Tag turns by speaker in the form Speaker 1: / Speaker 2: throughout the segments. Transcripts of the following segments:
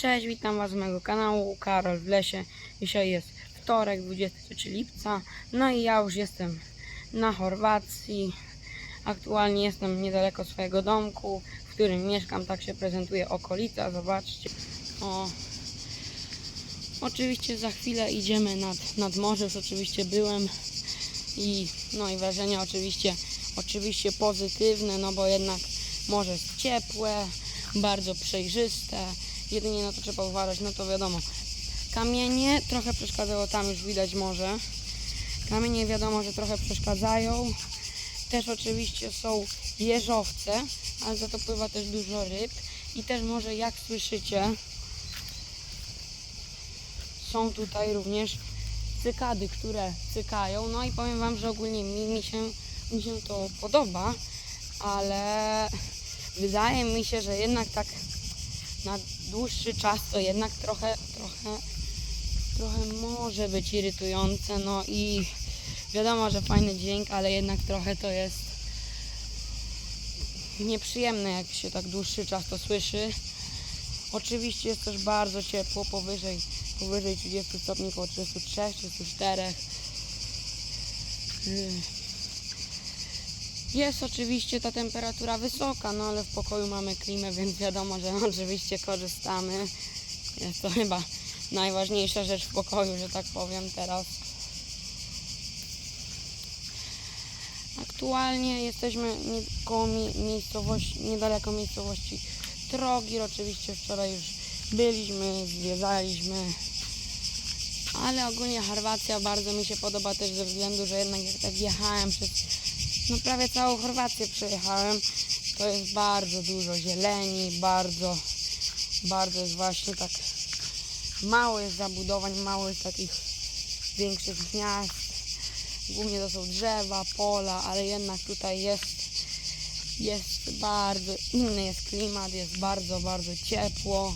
Speaker 1: Cześć, witam Was z mojego kanału Karol w lesie. Dzisiaj jest wtorek, 23 lipca. No i ja już jestem na Chorwacji. Aktualnie jestem niedaleko swojego domku, w którym mieszkam. Tak się prezentuje okolica. Zobaczcie. O. Oczywiście za chwilę idziemy nad, nad morze. Już oczywiście byłem. I no i wrażenia oczywiście oczywiście pozytywne, no bo jednak morze jest ciepłe, bardzo przejrzyste. Jedynie na to trzeba uważać, no to wiadomo. Kamienie trochę przeszkadzało, tam już widać morze. Kamienie wiadomo, że trochę przeszkadzają. Też oczywiście są jeżowce, ale za to pływa też dużo ryb. I też może jak słyszycie, są tutaj również cykady, które cykają. No i powiem Wam, że ogólnie mi, mi, się, mi się to podoba, ale wydaje mi się, że jednak tak na dłuższy czas to jednak trochę, trochę, trochę może być irytujące. No i wiadomo, że fajny dźwięk, ale jednak trochę to jest nieprzyjemne, jak się tak dłuższy czas to słyszy. Oczywiście jest też bardzo ciepło, powyżej, powyżej 30 stopni, około 33, 34. Yy. Jest oczywiście ta temperatura wysoka, no ale w pokoju mamy klimę, więc wiadomo, że oczywiście korzystamy. Jest to chyba najważniejsza rzecz w pokoju, że tak powiem teraz. Aktualnie jesteśmy koło mi- miejscowości, niedaleko miejscowości Trogir. Oczywiście wczoraj już byliśmy, zwiedzaliśmy. Ale ogólnie Chorwacja bardzo mi się podoba też ze względu, że jednak jak tak jechałem przez no prawie całą Chorwację przejechałem, to jest bardzo dużo zieleni, bardzo, bardzo jest właśnie tak mało jest zabudowań, mało jest takich większych miast. Głównie to są drzewa, pola, ale jednak tutaj jest, jest bardzo inny jest klimat, jest bardzo, bardzo ciepło.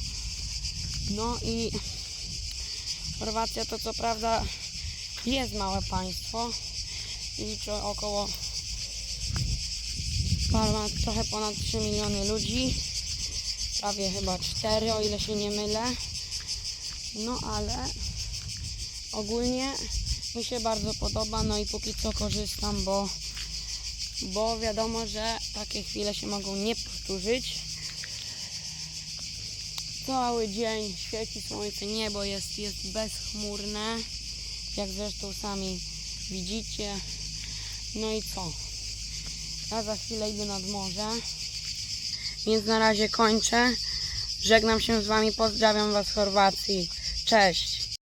Speaker 1: No i Chorwacja to co prawda jest małe państwo, liczy około ma trochę ponad 3 miliony ludzi, prawie chyba 4, o ile się nie mylę. No ale ogólnie mi się bardzo podoba, no i póki co korzystam, bo, bo wiadomo, że takie chwile się mogą nie powtórzyć. Cały dzień świeci słońce, niebo jest, jest bezchmurne, jak zresztą sami widzicie. No i co? Za chwilę idę nad morze, więc na razie kończę. Żegnam się z Wami, pozdrawiam Was z Chorwacji. Cześć!